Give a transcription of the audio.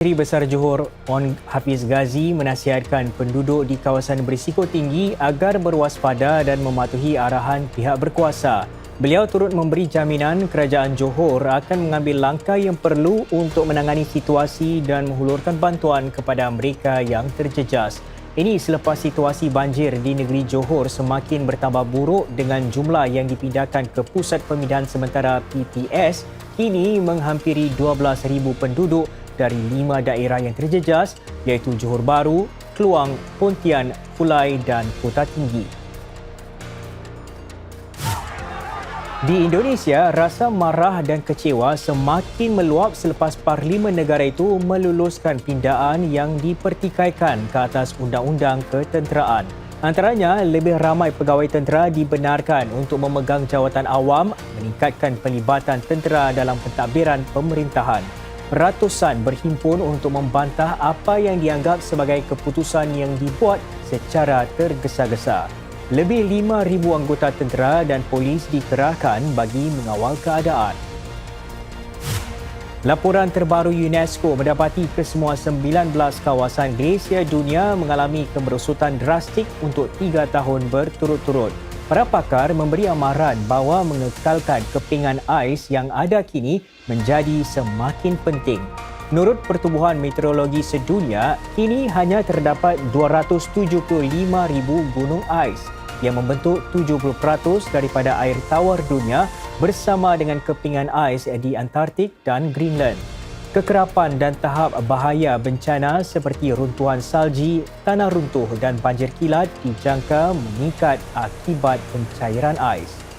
Menteri Besar Johor Wan Hafiz Ghazi menasihatkan penduduk di kawasan berisiko tinggi agar berwaspada dan mematuhi arahan pihak berkuasa. Beliau turut memberi jaminan kerajaan Johor akan mengambil langkah yang perlu untuk menangani situasi dan menghulurkan bantuan kepada mereka yang terjejas. Ini selepas situasi banjir di negeri Johor semakin bertambah buruk dengan jumlah yang dipindahkan ke Pusat Pemindahan Sementara PPS kini menghampiri 12,000 penduduk dari lima daerah yang terjejas iaitu Johor Bahru, Keluang, Pontian, Kulai dan Kota Tinggi. Di Indonesia, rasa marah dan kecewa semakin meluap selepas Parlimen negara itu meluluskan pindaan yang dipertikaikan ke atas undang-undang ketenteraan. Antaranya, lebih ramai pegawai tentera dibenarkan untuk memegang jawatan awam meningkatkan pelibatan tentera dalam pentadbiran pemerintahan. Ratusan berhimpun untuk membantah apa yang dianggap sebagai keputusan yang dibuat secara tergesa-gesa. Lebih 5,000 anggota tentera dan polis dikerahkan bagi mengawal keadaan. Laporan terbaru UNESCO mendapati kesemua 19 kawasan glasier dunia mengalami kemerosotan drastik untuk 3 tahun berturut-turut. Para pakar memberi amaran bahawa mengekalkan kepingan ais yang ada kini menjadi semakin penting. Menurut Pertubuhan Meteorologi Sedunia, kini hanya terdapat 275,000 gunung ais yang membentuk 70% daripada air tawar dunia bersama dengan kepingan ais di Antartik dan Greenland. Kekerapan dan tahap bahaya bencana seperti runtuhan salji, tanah runtuh dan banjir kilat dijangka meningkat akibat pencairan ais.